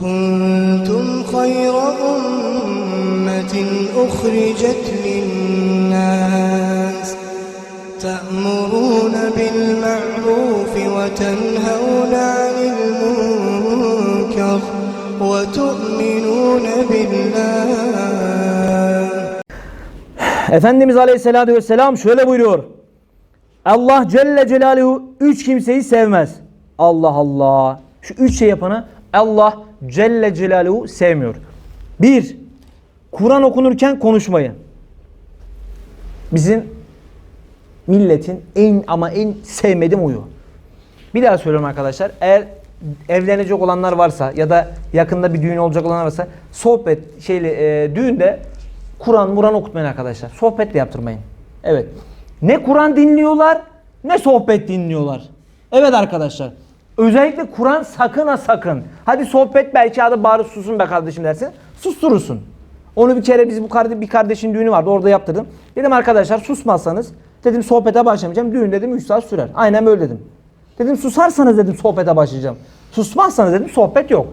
كنتم خير أمة أخرجت للناس تأمرون بالمعروف وتنهون عن المنكر وتؤمنون بالله Efendimiz Aleyhisselatü Vesselam şöyle buyuruyor. Allah Celle Celaluhu üç kimseyi sevmez. Allah Allah. Şu üç şey yapanı Allah Celle Celaluhu sevmiyor. Bir, Kur'an okunurken konuşmayı. Bizim milletin en ama en sevmediğim uyu. Bir daha söylüyorum arkadaşlar. Eğer evlenecek olanlar varsa ya da yakında bir düğün olacak olanlar varsa sohbet şeyle e, düğünde Kur'an Muran okutmayın arkadaşlar. Sohbet de yaptırmayın. Evet. Ne Kur'an dinliyorlar ne sohbet dinliyorlar. Evet arkadaşlar. Özellikle Kur'an sakın ha sakın. Hadi sohbet belki adı bari susun be kardeşim dersin. Susturursun. Onu bir kere biz bu kardeş, bir kardeşin düğünü vardı orada yaptırdım. Dedim arkadaşlar susmazsanız dedim sohbete başlamayacağım. Düğün dedim 3 saat sürer. Aynen böyle dedim. Dedim susarsanız dedim sohbete başlayacağım. Susmazsanız dedim sohbet yok.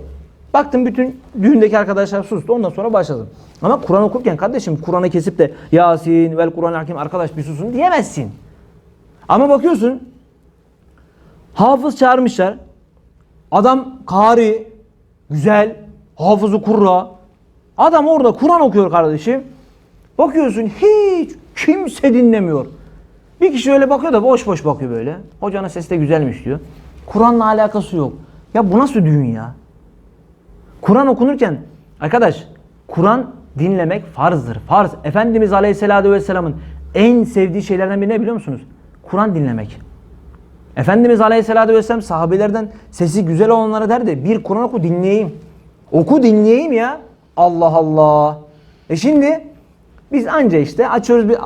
Baktım bütün düğündeki arkadaşlar sustu. Ondan sonra başladım. Ama Kur'an okurken kardeşim Kur'an'ı kesip de Yasin vel Kur'an hakim arkadaş bir susun diyemezsin. Ama bakıyorsun hafız çağırmışlar. Adam kari, güzel, hafızı kurra. Adam orada Kur'an okuyor kardeşim. Bakıyorsun hiç kimse dinlemiyor. Bir kişi öyle bakıyor da boş boş bakıyor böyle. Hocanın sesi de güzelmiş diyor. Kur'an'la alakası yok. Ya bu nasıl düğün ya? Kur'an okunurken arkadaş Kur'an dinlemek farzdır. Farz. Efendimiz Aleyhisselatü Vesselam'ın en sevdiği şeylerden biri ne biliyor musunuz? Kur'an dinlemek. Efendimiz Aleyhisselatü Vesselam sahabelerden sesi güzel olanlara derdi. Bir Kur'an oku dinleyeyim. Oku dinleyeyim ya. Allah Allah. E şimdi biz anca işte açıyoruz bir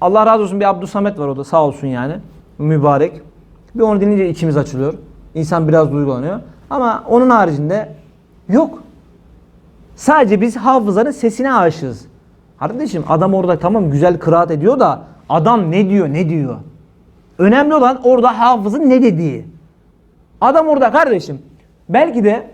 Allah razı olsun bir Abdüsamet var o da sağ olsun yani. Mübarek. Bir onu dinleyince içimiz açılıyor. İnsan biraz duygulanıyor. Ama onun haricinde yok. Sadece biz hafızanın sesine aşığız. Kardeşim adam orada tamam güzel kıraat ediyor da adam ne diyor ne diyor. Önemli olan orada hafızın ne dediği. Adam orada kardeşim belki de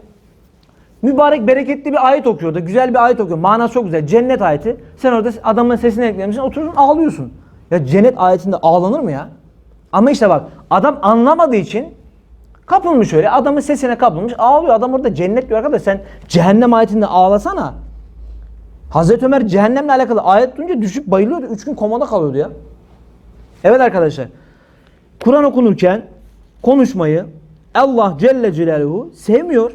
mübarek bereketli bir ayet okuyordu. Güzel bir ayet okuyor. Manası çok güzel. Cennet ayeti. Sen orada adamın sesini eklemişsin. Oturuyorsun ağlıyorsun. Ya cennet ayetinde ağlanır mı ya? Ama işte bak adam anlamadığı için kapılmış öyle. Adamın sesine kapılmış. Ağlıyor. Adam orada cennet diyor arkadaş. Sen cehennem ayetinde ağlasana. Hazreti Ömer cehennemle alakalı ayet duyunca düşüp bayılıyordu. Üç gün komada kalıyordu ya. Evet arkadaşlar. Kur'an okunurken konuşmayı Allah Celle Celaluhu sevmiyor.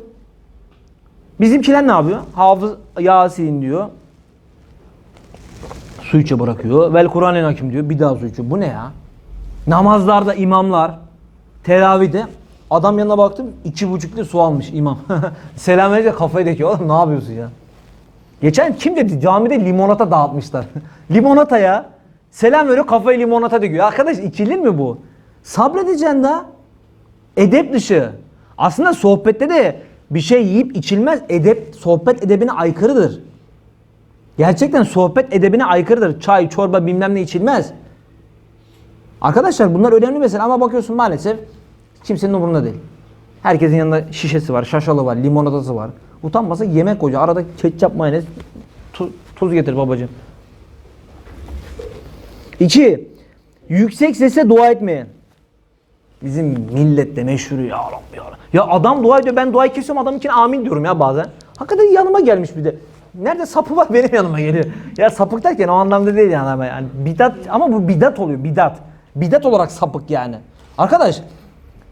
Bizimkiler ne yapıyor? Hafız Yasin diyor. Su içe bırakıyor. Vel Kur'an-ı Hakim diyor. Bir daha su içiyor. Bu ne ya? Namazlarda imamlar, teravide adam yanına baktım iki buçuk litre su almış imam. Selam verince kafayı dekiyor. Oğlum ne yapıyorsun ya? Geçen kim dedi? Camide limonata dağıtmışlar. limonata ya. Selam veriyor kafayı limonata dikiyor. Arkadaş içilir mi bu? Sabredeceksin da. Edep dışı. Aslında sohbette de bir şey yiyip içilmez. Edep, sohbet edebine aykırıdır. Gerçekten sohbet edebine aykırıdır. Çay, çorba bilmem ne içilmez. Arkadaşlar bunlar önemli mesela ama bakıyorsun maalesef kimsenin umurunda değil. Herkesin yanında şişesi var, şaşalı var, limonatası var. Utanmasa yemek koyacak. Arada ketçap, mayonez, tu- tuz getir babacığım. İki, yüksek sesle dua etmeyin. Bizim millette meşhur ya Rabbi ya Rabbi. Ya adam dua ediyor ben duayı kesiyorum adam için amin diyorum ya bazen. Hakikaten yanıma gelmiş bir de. Nerede sapı var benim yanıma geliyor. Ya sapık derken o anlamda değil yani ama yani bidat ama bu bidat oluyor bidat. Bidat olarak sapık yani. Arkadaş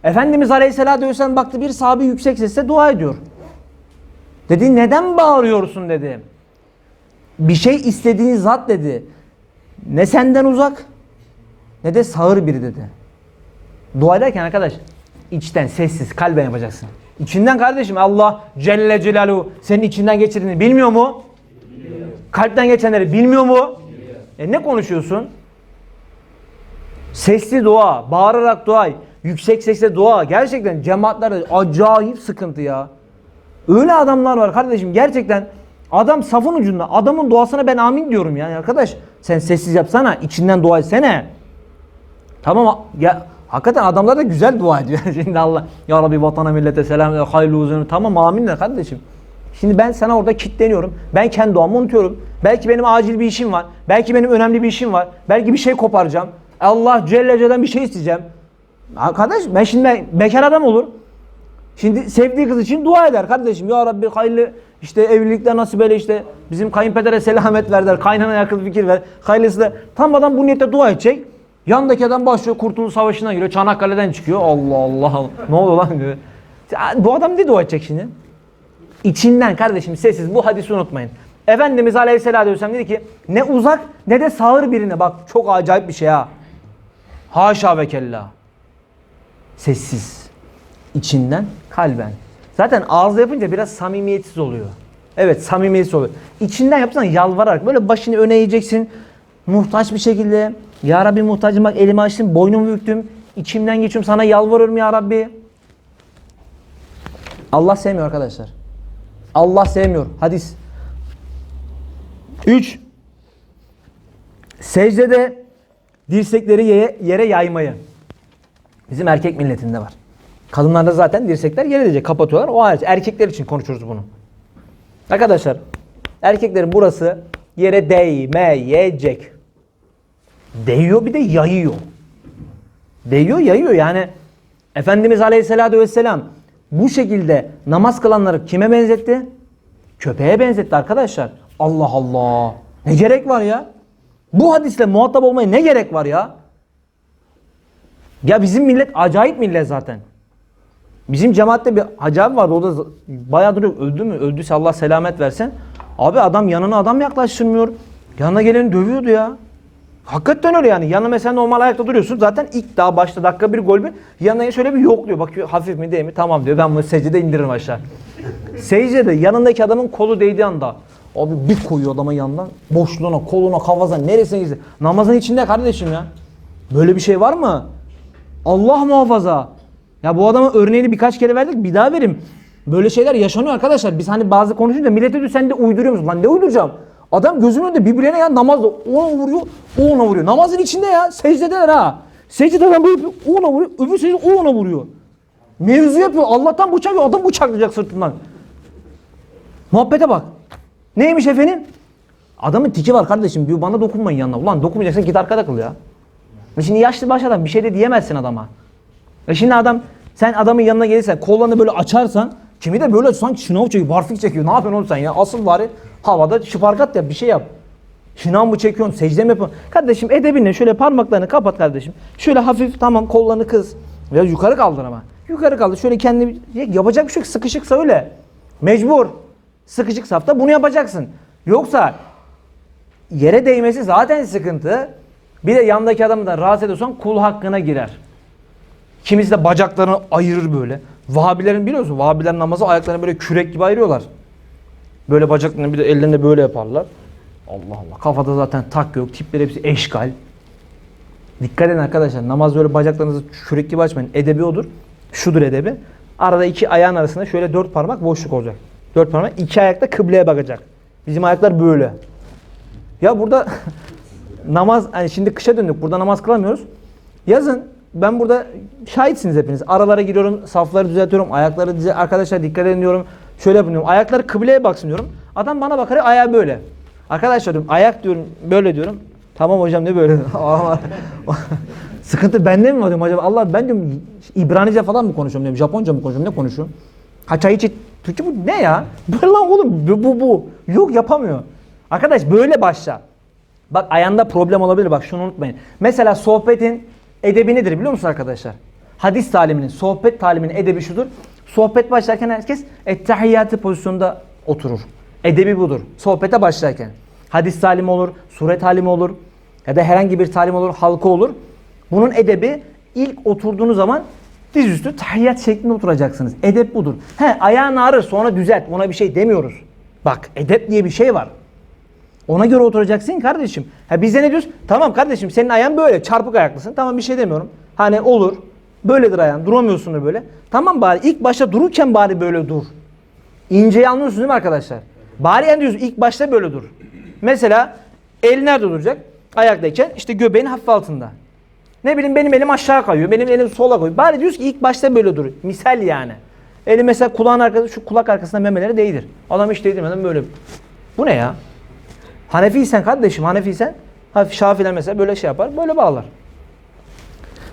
Efendimiz Aleyhisselatü Vesselam baktı bir sahabe yüksek sesle dua ediyor. Dedi neden bağırıyorsun dedi. Bir şey istediğin zat dedi. Ne senden uzak ne de sağır biri dedi. Dua ederken arkadaş içten sessiz kalben yapacaksın. İçinden kardeşim Allah Celle Celaluhu senin içinden geçirdiğini bilmiyor mu? Kalpten geçenleri bilmiyor mu? E ne konuşuyorsun? Sesli dua, bağırarak dua, yüksek sesle dua. Gerçekten cemaatlerde acayip sıkıntı ya. Öyle adamlar var kardeşim gerçekten adam safın ucunda. Adamın duasına ben amin diyorum yani arkadaş. Sen sessiz yapsana, içinden dua etsene. Tamam ya hakikaten adamlar da güzel dua ediyor. Şimdi Allah ya Rabbi vatana millete selam hayırlı uzun. Tamam amin de kardeşim. Şimdi ben sana orada kitleniyorum. Ben kendi doğamı unutuyorum. Belki benim acil bir işim var. Belki benim önemli bir işim var. Belki bir şey koparacağım. Allah Celle Celle'den bir şey isteyeceğim. Arkadaş ben şimdi bekar adam olur. Şimdi sevdiği kız için dua eder kardeşim. Ya Rabbi hayırlı işte evlilikler nasip eyle işte bizim kayınpedere selamet ver der. Kaynana yakın fikir ver. Hayırlısı da tam adam bu niyette dua edecek. Yandaki adam başlıyor Kurtuluş Savaşı'na giriyor. Çanakkale'den çıkıyor. Allah Allah. Ne oluyor lan diyor. Bu adam ne dua edecek şimdi? İçinden kardeşim sessiz bu hadisi unutmayın. Efendimiz Aleyhisselatü Vesselam dedi ki ne uzak ne de sağır birine bak çok acayip bir şey ha. Haşa ve kella. Sessiz. İçinden kalben. Zaten ağızla yapınca biraz samimiyetsiz oluyor. Evet samimiyetsiz oluyor. İçinden yapsan yalvararak böyle başını öne eğeceksin. Muhtaç bir şekilde. Ya Rabbi muhtacım bak elimi açtım boynumu büktüm. İçimden geçiyorum sana yalvarıyorum ya Rabbi. Allah sevmiyor arkadaşlar. Allah sevmiyor. Hadis. 3. Secdede dirsekleri yere, yaymayı. Bizim erkek milletinde var. Kadınlarda zaten dirsekler yere diyecek. Kapatıyorlar. O hariç. Erkekler için konuşuruz bunu. Arkadaşlar erkeklerin burası yere değmeyecek. Değiyor bir de yayıyor. Değiyor yayıyor yani. Efendimiz Aleyhisselatü Vesselam bu şekilde namaz kılanları kime benzetti? Köpeğe benzetti arkadaşlar. Allah Allah. Ne gerek var ya? Bu hadisle muhatap olmaya ne gerek var ya? Ya bizim millet acayip millet zaten. Bizim cemaatte bir hacı abi vardı o da bayağı duruyor. Öldü mü? Öldüyse Allah selamet versin. Abi adam yanına adam yaklaştırmıyor. Yanına geleni dövüyordu ya. Hakikaten öyle yani. Yanına mesela normal ayakta duruyorsun. Zaten ilk daha başta dakika bir gol bir. Yanına şöyle bir yokluyor. Bakıyor hafif mi değil mi? Tamam diyor. Ben bunu secdede indiririm aşağı. Secdede yanındaki adamın kolu değdiği anda abi bir koyuyor adamın yanından. Boşluğuna, koluna, kafasına neresine gitsin. Namazın içinde kardeşim ya. Böyle bir şey var mı? Allah muhafaza. Ya bu adama örneğini birkaç kere verdik bir daha verim. Böyle şeyler yaşanıyor arkadaşlar. Biz hani bazı konuşunca millete diyor sen de uyduruyor musun? Lan ne uyduracağım? Adam gözümün önünde birbirine ya namazda ona vuruyor, o ona vuruyor. Namazın içinde ya secdedeler ha. Secdede adam böyle o ona vuruyor, öbür secde o ona vuruyor. Mevzu yapıyor. Allah'tan bıçak yok. Adam bıçaklayacak sırtından. Muhabbete bak. Neymiş efendim? Adamın tiki var kardeşim. Diyor bana dokunmayın yanına. Ulan dokunmayacaksan git arkada kıl ya. E Şimdi yaşlı baş adam bir şey de diyemezsin adama. E şimdi adam sen adamın yanına gelirsen kollarını böyle açarsan kimi de böyle sanki şınav çekiyor, barfik çekiyor. Ne yapıyorsun oğlum sen ya? Asıl bari havada şıparkat yap bir şey yap. Şınav mı çekiyorsun, secde mi yapıyorsun? Kardeşim edebinle şöyle parmaklarını kapat kardeşim. Şöyle hafif tamam kollarını kız. Biraz yukarı kaldır ama. Yukarı kaldır. Şöyle kendini yapacak bir şey. Sıkışıksa öyle. Mecbur. Sıkışık safta bunu yapacaksın. Yoksa yere değmesi zaten sıkıntı. Bir de yandaki adamı da rahatsız ediyorsan kul hakkına girer. Kimisi de bacaklarını ayırır böyle. Vahabilerin biliyorsun Vahabilerin namazı ayaklarını böyle kürek gibi ayırıyorlar. Böyle bacaklarını bir de ellerinde böyle yaparlar. Allah Allah. Kafada zaten tak yok. Tipleri hepsi eşkal. Dikkat edin arkadaşlar. Namaz böyle bacaklarınızı kürek gibi açmayın. Edebi odur. Şudur edebi. Arada iki ayağın arasında şöyle dört parmak boşluk olacak. Dört parmak. iki ayakta kıbleye bakacak. Bizim ayaklar böyle. Ya burada namaz hani şimdi kışa döndük. Burada namaz kılamıyoruz. Yazın ben burada şahitsiniz hepiniz. Aralara giriyorum, safları düzeltiyorum, ayakları dize arkadaşlar dikkat edin diyorum. Şöyle yapıyorum. Ayakları kıbleye baksın diyorum. Adam bana bakar ayağı böyle. Arkadaşlar diyorum ayak diyorum böyle diyorum. Tamam hocam ne böyle? Sıkıntı bende mi var diyorum acaba? Allah ben diyorum İbranice falan mı konuşuyorum diyorum. Japonca mı konuşuyorum? Ne konuşuyorum? Ha çay içi Türkçe bu ne ya? Bu lan oğlum bu, bu bu. Yok yapamıyor. Arkadaş böyle başla. Bak ayağında problem olabilir bak şunu unutmayın. Mesela sohbetin edebi nedir biliyor musun arkadaşlar? Hadis taliminin, sohbet taliminin edebi şudur. Sohbet başlarken herkes ettehiyyatı pozisyonda oturur. Edebi budur. Sohbete başlarken. Hadis talimi olur, sure talimi olur ya da herhangi bir talim olur, halka olur. Bunun edebi ilk oturduğunuz zaman dizüstü tahiyyat şeklinde oturacaksınız. Edep budur. He ayağın ağrır sonra düzelt. Ona bir şey demiyoruz. Bak edep diye bir şey var. Ona göre oturacaksın kardeşim. Ha bize ne diyoruz? Tamam kardeşim senin ayağın böyle çarpık ayaklısın. Tamam bir şey demiyorum. Hani olur. Böyledir ayağın. Duramıyorsun böyle. Tamam bari ilk başta dururken bari böyle dur. İnceyi anlıyorsunuz değil mi arkadaşlar? Bari yani diyorsun ilk başta böyle dur. Mesela el nerede duracak? Ayaktayken işte göbeğin hafif altında. Ne bileyim benim elim aşağı kayıyor. Benim elim sola koyuyor. Bari diyoruz ki ilk başta böyle dur. Misal yani. Eli mesela kulağın arkası şu kulak arkasında memeleri değdir. Adam hiç değdirmeden böyle. Bu ne ya? Hanefiysen kardeşim Hanefiysen hafif Şafiler mesela böyle şey yapar. Böyle bağlar.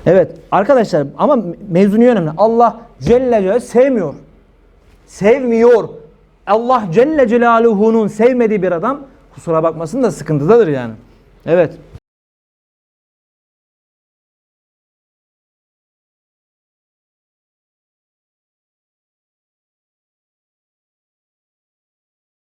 Evet arkadaşlar ama mevzu niye önemli? Allah Celle Celaluhu sevmiyor. Sevmiyor. Allah Celle Celaluhu'nun sevmediği bir adam kusura bakmasın da sıkıntıdadır yani. Evet.